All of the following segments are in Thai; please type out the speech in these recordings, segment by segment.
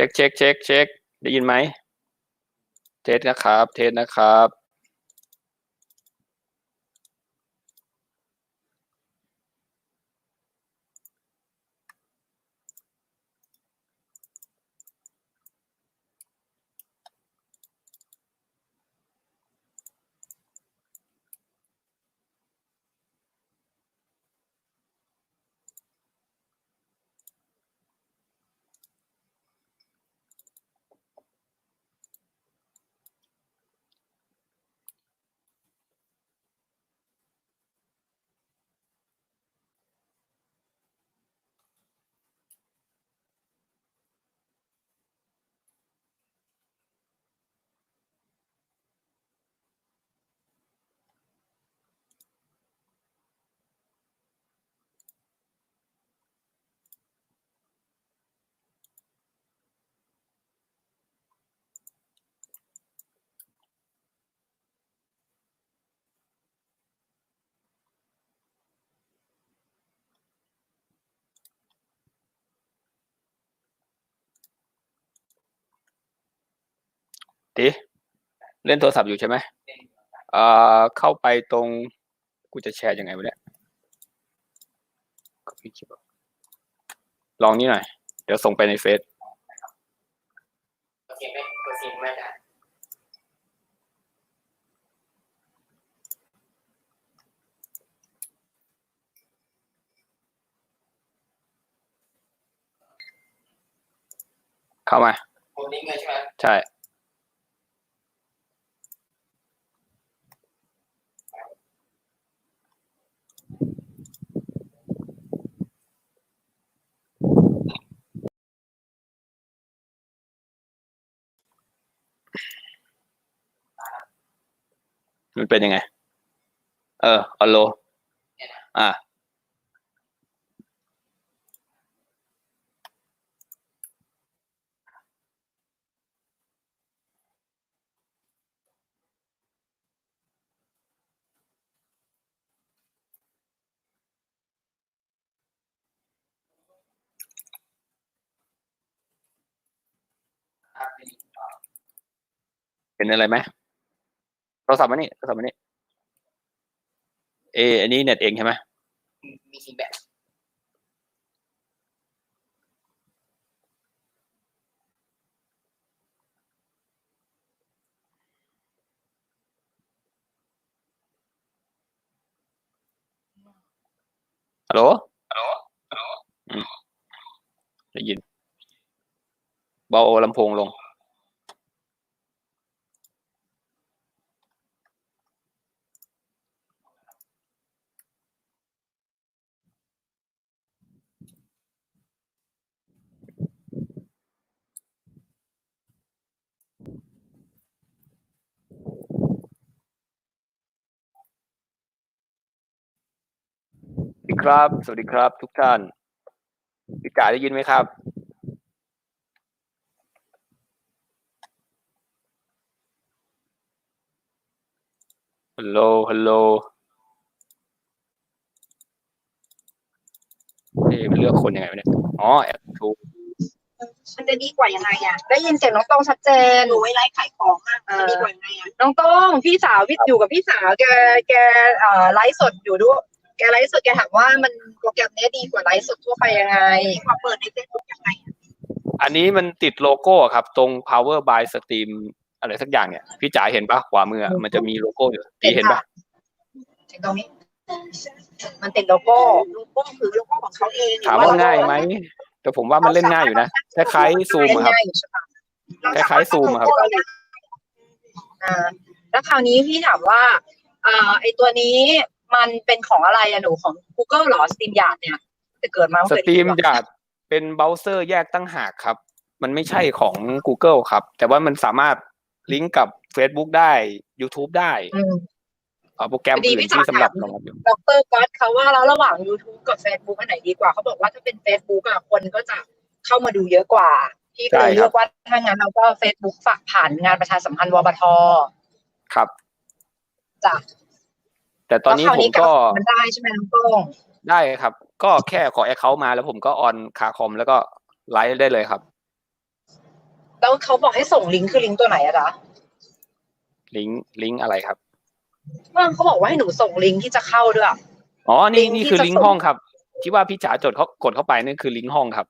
ช็คเช็คเช็คเช็คได้ยินไหม เทสนะครับ เทสนะครับ ดิเล่นโทรศัพท์อยู่ใช่ไหมเอ่อเข้าไปตรงกูจะแชร์ยังไงวะเนี่ยก็ไม่คิดว่าลองนี่หน่อย เดี๋ยวส่งไปในเฟซโอเคไหมโอเคไหมจ๊ะเข้ามาผมลิงก์เลยใช่ มันเป็นยังไง เอออโลอะอะเป็นเป็นอะไรไหม โทรศัพท์มานี่โทรศัพท์มานี่เอ อันนี้เน็ตเองใช่ไหมมีสีแบบฮัลโหลฮัลโหลฮัลโหลได้ยิน เบาลำโพงลง ครับ สวัสดีครับ ทุกท่านพี่กาได้ยินไหมครับ ฮัลโหล ฮัลโหลเอ๊ะมันเลือกคนยังไงวะเนี่ย อ๋อ แอปทูมันจะดีกว่ายังไงอะ ได้ยินเสียงน้องตองชัดเจน หนูไว้ไลฟ์ขายของอะเออจะดีกว่ายังไงอะ น้องต้องพี่สาวพี่อยู่กับพี่สาวแกแกเอ่อไลฟ์สดอยู่ด้วย แกไลฟ์สดแกถามว่ามันโปรแกรมเนี้ยดีกว่าไลฟ์สดทั่วไปยังไงดีกว่าเปิดในเฟซบุ๊กยังไงอะอันนี้มันติดโลโก้อะครับ ตรง power by steam อะไรสักอย่างเนี่ย พี่จ๋าเห็นปะขวามืออะมันจะมีโลโก้อยู่ตีเห็นปะถึงตรงนี้ มันติดโลโก้โลโก้คือโลโก้ของเขาเองหรือถามว่าง่ายไหมแต่ผมว่ามันเล่นง่ายอยู่นะคล้ายๆซูมเล่นอะครับง่ายอยู่ใช่ปะเรคล้ายๆซูมอะครับอ่าแล้วคราวนี้พี่ถามว่าอ่าไอตัวนี้ มันเป็นของอะไรอะหนูของ Google เหรอ Steam Yard เนี่ยจะเกิดมาสเกิดตรีมอีกอยากเป็นเบราว์เซอร์แยกตั้งหากครับ มันไม่ใช่ของ Google ครับ แต่ว่ามันสามารถลิงก์กับ Facebook ได้ YouTube ได้อืมเอาโปรแกรมพอดีอื่นพี่จ๋าที่สำหรับถามรองรับอยู่ดรก๊อตเขาว่าแล้วระหว่าง YouTube กับ Facebook อันไหนดีกว่าเขาบอกว่าถ้าเป็น Facebook อะคนก็จะเข้ามาดูเยอะกว่าพี่ก็เลยใช่ครับเลือกว่าถ้างั้นเราก็ Facebook ฝากผ่านงานประชาสัมพันธ์วบทครับจ้ะ แต่ตอนนี้แล้วคราวผมก็มันได้ใช่ไหมน้องโต้งได้ครับ ก็แค่ขอแอคเคาท์มาแล้วผมก็ออนคาคอมแล้วก็ไลฟ์ได้เลยครับ แล้วเขาบอกให้ส่งลิงก์คือลิงก์ตัวไหนอะจ๊ะลิงก์ลิงก์อะไรครับว่าเขาบอกว่าให้หนูส่งลิงก์ที่จะเข้าด้วยอะอ๋อนี่ลิงก์นี่ที่คือจะลิงก์ส่งห้องครับ ที่ว่าพี่จ๋าจดเขากดเข้าไปนั่นคือลิงก์ห้องครับ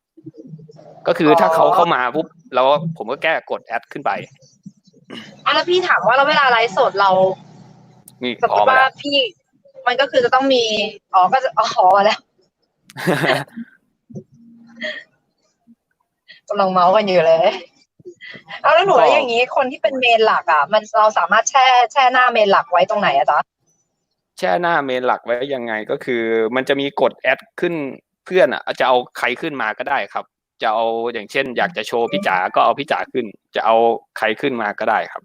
ก็คือออถ้าเขาเข้ามาปุ๊บแล้วผมก็แก้กดแอดขึ้นไปอะแล้วพี่ถามว่าแล้วเวลาไลฟ์สดเรา นี่สมพมร้อมติว่าแล้วพี่มันก็คือจะต้องมีอ๋อก็จะอ๋อแล้วกำลังเมาส์กันอยู่เลย เอาแล้วหนูก็แล้วอย่างนี้คนที่เป็นเมนหลักอะ มันเราสามารถแช่แช่หน้าเมนหลักไว้ตรงไหนอะจ๊ะแช่หน้าเมนหลักไว้ยังไงก็คือ มันจะมีกดแอดขึ้นเพื่อนอะจะเอาใครขึ้นมาก็ได้ครับ จะเอาอย่างเช่น อยากจะโชว์พี่จ๋าก็เอาพี่จ๋าขึ้น จะเอาใครขึ้นมาก็ได้ครับ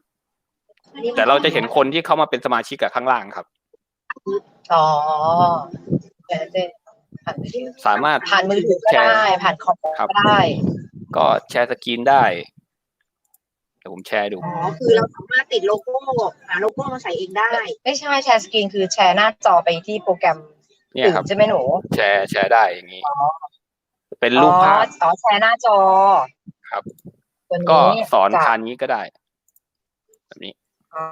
แต่เราจะเห็นคนที่เข้ามาเป็นสมาชิกกับข้างล่างครับ อ๋อเดี๋ยวเจ๊ผ่านมือถือสามารถผ่านมือถือก็แชร์ได้ ผ่านคอมครับก็ได้ ก็แชร์สกรีนได้เดี๋ยวผมแชร์ดู อ๋อ คือเราสามารถติดโลโก้หาโลโก้มาใส่เองได้ ไม่ใช่แชร์สกรีนคือแชร์หน้าจอไปที่โปรแกรมเนี่ยอื่นครับใช่ไหมหนู แชร์แชร์ได้อย่างนี้ เป็นรูปภาพอ๋ออ๋อแชร์หน้าจอ ครับตัวนี้ก็สอนจ้ะทานนี้ก็ได้แบบนี้ อ๋อ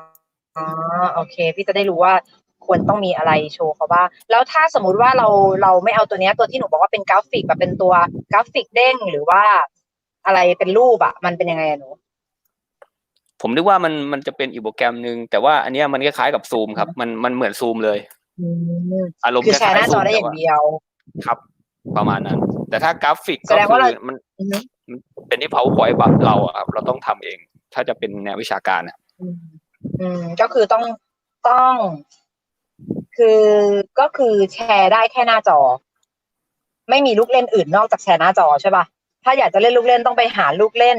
อ๋อโอเค พี่จะได้รู้ว่าควรต้องมีอะไรโชว์เขาบ้างแล้วถ้าสมมุติว่าเราเราไม่เอาตัวเนี้ยตัวที่หนูบอกว่าเป็นกราฟิกแบบเป็นตัวกราฟิกเด้งหรือว่าอะไรเป็นรูปอะมันเป็นยังไงอะหนู ผมนึกว่ามันมันจะเป็นอีกโปรแกรมหนึ่งแต่ว่าอันเนี้ยมันคล้ายๆกับซูมครับ มันมันเหมือนซูมเลยอืมอารมณ์คือคแชร์หล้ายน้าๆจซูอมได้อแต่ย่างว่าเดียว ครับ ประมาณนั้น แต่ถ้ากราฟิกแสก็ดงคืว่าเราอมันอือฮึเป็นที่ powerpoint แบบเราอะครับเราต้องทำเอง ถ้าจะเป็นแนววิชาการอะ อืมอืมก็คือต้องต้อง คือก็คือแชร์ได้แค่หน้าจอ ไม่มีลูกเล่นอื่นนอกจากแชร์หน้าจอใช่ป่ะถ้าอยากจะเล่นลูกเล่นต้องไปหาลูกเล่น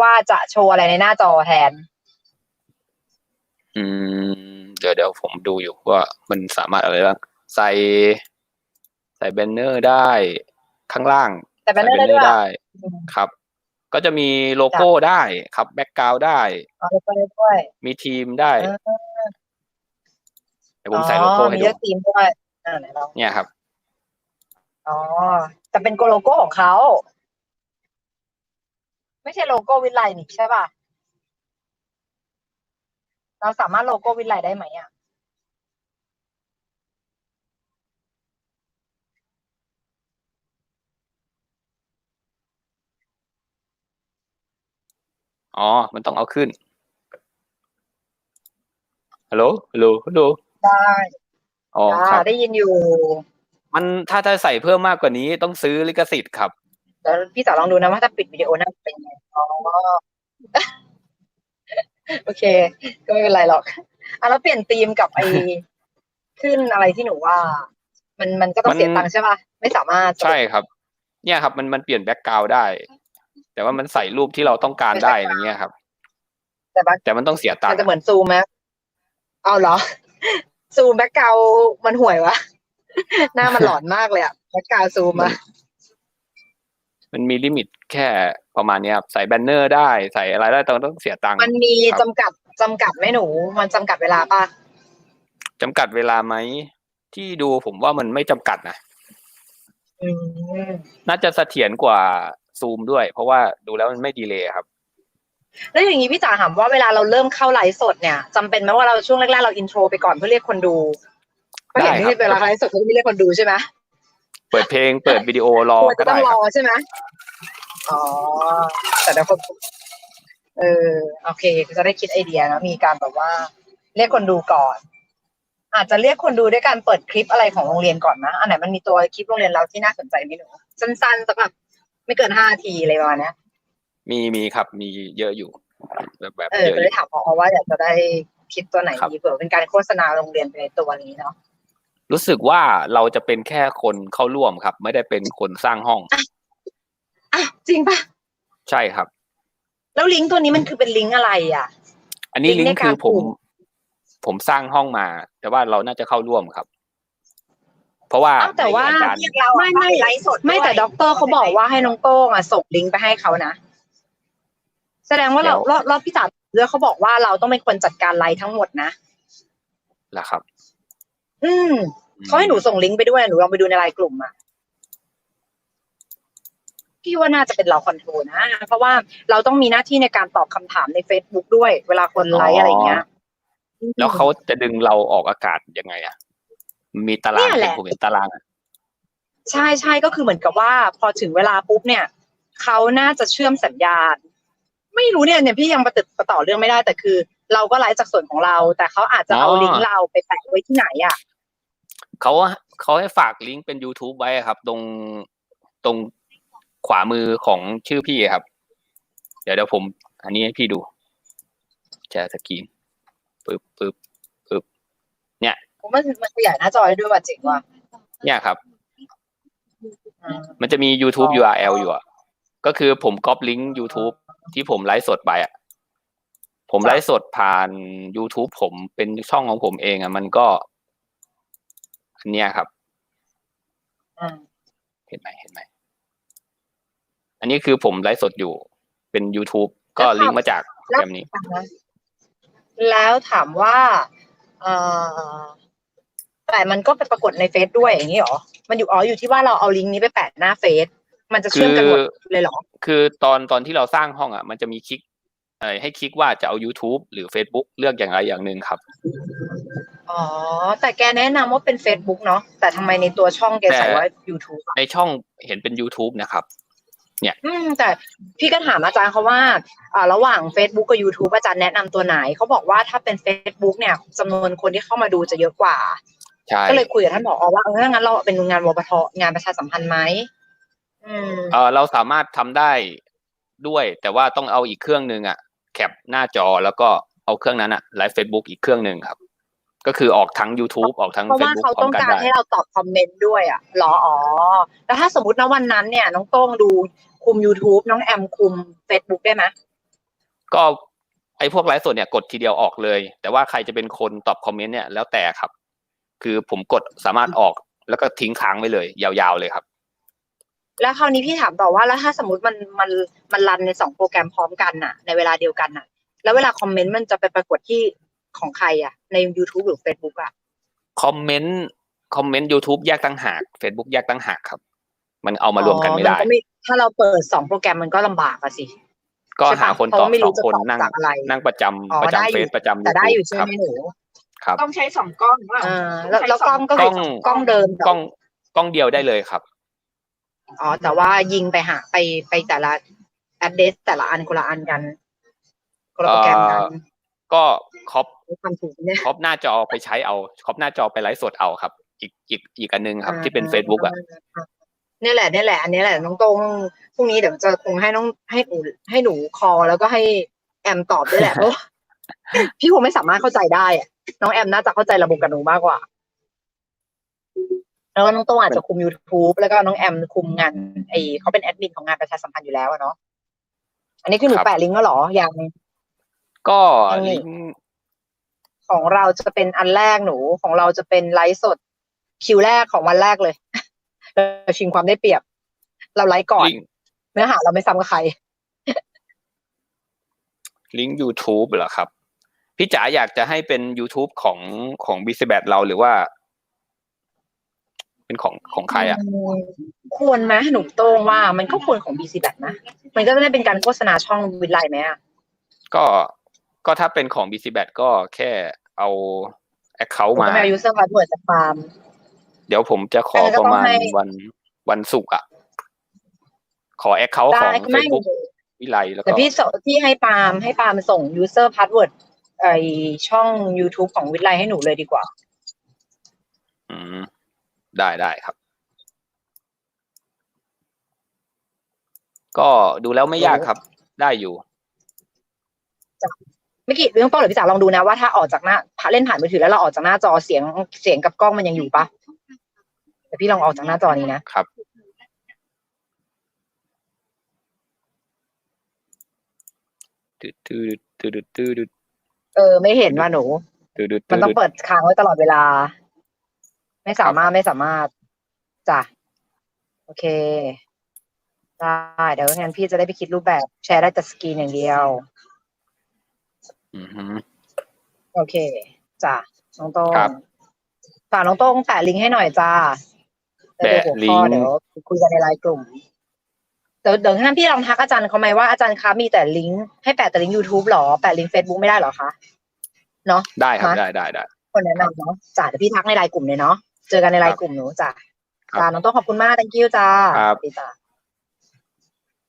ว่าจะโชว์อะไรในหน้าจอแทน อืม เดี๋ยวเดี๋ยวผมดูอยู่ว่ามันสามารถอะไรบ้างใส่ ใส่แบนเนอร์ได้ข้างล่าง แต่แบนเนอร์ได้ด้วยได้ครับ ก็จะมีโลโก้ได้ครับแบ็กกราวได้อ๋อแล้วก็ได้ด้วยมีทีมได้เออเดี๋ยวผมใส่โลโก้ให้มีดูเลือกทีมด้วยอ่าไหนลองเนี่ยครับอ๋อแต่เป็นโลโก้ของเขาไม่ใช่โลโก้วิไลนี่ใช่ป่ะเราสามารถโลโก้วิไลได้ไหมอะ อ๋อ มันต้องเอาขึ้น ฮัลโหล ฮัลโหล ฮัลโหล ได้อ๋อคอ่ารับได้ยินอยู่ มันถ้าถ้าใส่เพิ่มมากกว่านี้ต้องซื้อลิขสิทธิ์ครับเดี๋ยวพี่จ๋าลองดูนะว่าถ้าปิดวิดีโอน่าจะเป็นยังไงอ๋อ โอเค ก็ไม่เป็นไรหรอกอะแล้วเปลี่ยนธีมกับไอขึ้นอะไรที่หนูว่า มันมันก็ต้องมันเสียตังค์ใช่ป่ะ ไม่สามารถใช่ครับ เนี่ยครับ มันมันเปลี่ยนแบ็กกราวได้ แต่ว่ามันใส่รูปที่เราต้องการได้อย่างเงี้ยครับ แต่ว่าแต่มันต้องเสียตังมันค์จะเหมือนซูมไหมเอาเหรอ ซูมแบ็กกราวมันห่วยวะหน้ามันหลอนมากเลยอะแบ็กกราวซูมอะมันมีลิมิตแค่ประมาณเนี้ยครับใส่แบนเนอร์ได้ใส่อะไรได้แต่ต้องเสียตังค์มันมีครับจำกัดจำกัดไหมหนู มันจำกัดเวลาป่ะจำกัดเวลาไหมที่ดูผมว่ามันไม่จำกัดนะอืมน่าจะเสถียรกว่า ซูมด้วย เพราะว่าดูแล้วมันไม่ดีเลยครับ แล้วอย่างนี้พี่จ๋าถามว่าเวลาเราเริ่มเข้าไลฟ์สดเนี่ยจำเป็นไหมว่าเราช่วงแรกๆเราอินโทรไปก่อนเพื่อเรียกคนดูก็เห็นได้ครับที่เวลาไลฟ์สดเขาจะไม่เรียกคนดูใช่ไหมเปิดเพลงเปิดวิดีโอรอควรก็จะต้ได้องรครัอบใช่ไหมอ๋อแต่เดี๋ยวคนเออโอเคจะได้คิดไอเดียนะมีการแบบว่า เรียกคนดูก่อน อาจจะเรียกคนดูด้วยการเปิดคลิปอะไรของโรงเรียนก่อนนะอันไหนมันมีตัวคลิปโรงเรียนเราที่น่าสนใจไหมหนูสั้นๆสักแบบ ไม่เกินห้านาทีอะไรประมาณเนี้ยมีมีครับมีเยอะอยู่แบบแบบเออเยอะจะอได้ยู่ถามพอว่าอยากจะได้คลิปตัวไหนครับดีเผื่อเป็นการโฆษณาโรงเรียนไปในตัวนี้เนาะรู้สึกว่าเราจะเป็นแค่คนเข้าร่วมครับ ไม่ได้เป็นคนสร้างห้องอะจริงปะใช่ครับ แล้วลิงก์ตัวนี้มันคือเป็นลิงก์อะไร อะ อันนี้ลิลิงงก์ก์ในคืการอผมปลูกผมสร้างห้องมา แต่ว่าเราน่าจะเข้าร่วมครับ เพราะว่าอ้าวแต่ว่าในอาจารย์เรียกเราไม่ไม่ไลฟ์สดไม่แต่ด็อกเตอร์เขาบอกว่าให้น้องโต้งอะส่งลิงก์ไปให้เขานะแสดงว่าเราแล้วเราเราพี่จ๋าเลือกเขาบอกว่าเราต้องเป็นคนจัดการไลฟ์ทั้งหมดนะแหละครับ อืมเขาให้หนูส่งลิงก์ไปด้วยหนูลองไปดูในไลน์กลุ่มอะพี่ว่าน่าจะเป็นเราคอนโทรลนะ เพราะว่าเราต้องมีหน้าที่ในการตอบคำถามใน Facebook ด้วย เวลาคนไลค์อะไรเงี้ย แล้วเขาจะดึงเราออกอากาศยังไงอะ มีตารางเนี่ยแหเห็นละผมเห็นตารางอะใช่ใช่ก็คือเหมือนกับว่า พอถึงเวลาปุ๊บเนี่ยเขาน่าจะเชื่อมสัญญาณ ไม่รู้เนี่ยเนี่ยพี่ยังประติดประต่อเรื่องไม่ได้แต่คือ เราก็ไลฟ์จากส่วนของเรา แต่เขาอาจจะเอาลิงก์เราไปแปะไว้ที่ไหนอะเขาเขาให้ฝากลิงก์เป็น YouTube ไว้อะครับ ตรงตรงขวามือของชื่อพี่ครับ เดี๋ยวเดี๋ยวผม อันนี้ให้พี่ดูแชร์สกรีนปึ๊บปึ๊บปึ๊บ ผมว่ามันขยายหน้าจอได้ด้วยว่าจริงว่ะเนี่ยครับอืมมันจะมี YouTube อ๋อ URL อยู่อะ ก็คือผมก๊อปลิงก์ YouTube ที่ผมไลฟ์สดไปอะ ผมไลฟ์สดผ่าน YouTube ผมเป็นช่องของผมเองอะ มันก็อันเนี้ยครับอืมเห็นไหมเห็นไหม อันนี้คือผมไลฟ์สดอยู่ เป็น YouTube ก็ลิงก์มาจากโปรแกรมนี้อ่าฮะแล้วถามว่าเอ่อ แต่มันก็ไปปรากฏในเฟซด้วยอย่างนี้เหรอ มันอยู่อ๋ออยู่ที่ว่าเราเอาลิงก์นี้ไปแปะหน้าเฟซ มันจะเชื่อมกันหมดเลยเหรอ คือตอนตอนที่เราสร้างห้องอะ มันจะมีคลิกเอ่อให้คลิกว่าจะเอา YouTube หรือ Facebook เลือกอย่างไรอย่างหนึ่งครับ อ๋อ แต่แกแนะนำว่าเป็น Facebook เนาะ แต่ทำไมในตัวช่องแกใส่ว่า YouTube อะในช่องเห็นเป็น YouTube นะครับอืม แต่พี่ก็ถามอาจารย์เขาว่าอ่าระหว่าง Facebook กับ YouTube อาจารย์แนะนำตัวไหน เขาบอกว่าถ้าเป็น Facebook เนี่ยจำนวนคนที่เข้ามาดูจะเยอะกว่าใช่ ก็เลยคุยกับท่านผอว่าเออถ้างั้นเราเป็นงานวปทงานประชาสัมพันธ์ไหมอืมเออเราสามารถทำได้ด้วย แต่ว่าต้องเอาอีกเครื่องหนึ่งอะ แคปหน้าจอแล้วก็เอาเครื่องนั้นอะไลฟ์เฟซบุ๊กอีกเครื่องหนึ่งครับ ก็คือออกทั้ง YouTube ออกทั้งเพราะว่า Facebook เขาพร้อต้อมงกันการได้ให้เราตอบคอมเมนต์ด้วยอะเหรออ๋อแล้วถ้าสมมตินะวันนั้นเนี่ย น้องโต้งดูคุม YouTube น้องแอมคุม Facebook ได้ไหมก็ไอ้พวกไลฟ์สดเนี่ยกดทีเดียวออกเลย แต่ว่าใครจะเป็นคนตอบคอมเมนต์เนี่ยแล้วแต่ครับ คือผมกดสามารถออกแล้วก็ทิ้งค้างไว้เลย ยาวๆเลยครับ แล้วคราวนี้พี่ถามต่อว่าแล้วถ้าสมมติมันมันมันรันในสองโปรแกรมพร้อมกันน่ะ ในเวลาเดียวกันน่ะ แล้วเวลาคอมเมนต์มันจะไปปรากฏที่ของใครอะ ใน YouTube หรือ Facebook อะคอมเมนต์คอมเมนต์ YouTube แยกตั้งหาก Facebook แยกตั้งหากครับ มันเอามารวมกันไม่ได้อ๋อถ้าเราเปิดสองโปรแกรมมันก็ลำบากอะสิก็ใช่ปะหาคนเพราะตอบว่าไม่สรู้องจะคนตอบนั่งจากอะไรนั่งประจำอ๋อประได้จำอเฟยู่ซประจำแต่ได้อยู่ YouTube ใช่ครับไหมหนู ครับต้องใช้สองกล้องว่าอ่าแล้วแล้วกล้องก็กล้คือองกล้องเดิมเหรกล้องกล้องเดียวได้เลยครับ อ๋อ แต่ว่ายิงไปหาไปไปแต่ละ address แต่ละอันคนละอันกันคนละโปรแกรมกันเอ่อก็ครอปความถูกเนี่ยครอปหน้าจอไปใช้เอาครอปหน้าจอไปไลฟ์สดเอาครับ อีกอีกอีกอันหนึงครับ ที่เป็น Facebook อะนี่แหละนี่แหละ อันนี้แหละน้องตรงพรุ่งนี้เดี๋ยวจะคงให้น้องให้หนูให้หนูคอแล้วก็ให้แอมตอบด้วยแหละเพราะว่าพี่คงไม่สามารถเข้าใจได้อะ น้องแอมน่าจะเข้าใจระบบกับหนูมากกว่า แล้วก็น้องโต้งอาจจะคุม YouTube แล้วก็น้องแอมคุมงานไอเขาเป็นแอดมินของงานประชาสัมพันธ์อยู่แล้วอะเนาะอันนี้คือหนูครับ แปะลิงก์แล้วเหรอยัง ก็ยังมี ลิงก์ ของเราจะเป็นอันแรกหนูของเราจะเป็นไลฟ์สดคิวแรกของวันแรกเลย เราชิงความได้เปรียบ เราไลฟ์ก่อน ลิงก์ เนื้อหาเราไม่ซ้ำกับใคร ลิงก์ YouTube เหรอครับ พี่จ๋าอยากจะให้เป็น YouTube ของของบิสแบเราหรือว่า เป็นของของใครอะมควรไหมหนูโต้งว่ามันก็ควรของ BC แบบนะมันก็จะได้เป็นการโฆษณาช่องวิทไลไหมอะก็ก็ถ้าเป็นของ BC b a t ก็แค่เอา Account ผมมาก็ไม่เอา user password จากฟาร์มเดี๋ยวผมจะขออันนั้นก็ประมาณต้องให้วันวันศุกร์อะ ขอ Account ของได้ไม่ Facebook วิไลแล้วแต่ก็พี่สพี่ให้ปาล์มให้ปาล์มส่ง user password ไอช่อง YouTube ของวิทไลให้หนูเลยดีกว่า อืม ได้ได้ครับ ก็ดูแล้วไม่ยากครับ ได้อยู่ไม่กี่เรื่องต้นหรือพี่จ๋าลองดูนะว่าถ้าออกจากหน้าเล่นผ่านมือถือแล้วเราออกจากหน้าจอเสียงเสียงกับกล้องมันยังอยู่ปะแต่พี่ลองออกจากหน้าจอนี้นะครับตืดตืดตืดตืดตืด เออ ไม่เห็นว่าหนูตืดตืดมันต้องเปิดค้างไว้ตลอดเวลา ไม่สามารถไม่สามารถจ้ะโอเคได้เดี๋ยวงั้นพี่จะได้ไปคิดรูปแบบ แชร์ได้แต่สกรีนอย่างเดียว อือฮึโอเคจ้ะน้องโต้งครับฝากน้องโต้งแปะลิงก์ให้หน่อยจ้าแปะเดี๋ยวหัวข้อลิงก์เดี๋ยวคุยกันในไลน์กลุ่ม เดี๋ยวเดี๋ยวท่านพี่ลองทักอาจารย์เขาไหมว่าอาจารย์คะมีแต่ลิงก์ให้แปะแต่ลิงก์ YouTube หรอ แปะลิงก์ Facebook ไม่ได้หรอคะเนาะได้ครับฮะได้ได้ได้คนแนะนำเนาะจ้ะเดี๋ยวพี่ทักในไลน์กลุ่มเลยเนาะเจอกันในไลน์กลุ่มหนูจ้ะครับจ้าน้องต้องขอบคุณมาก thank you จ้าครับสวัสดีจ้า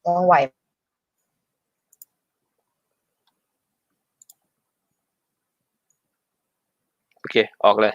ว่องไวโอเค ออกเลย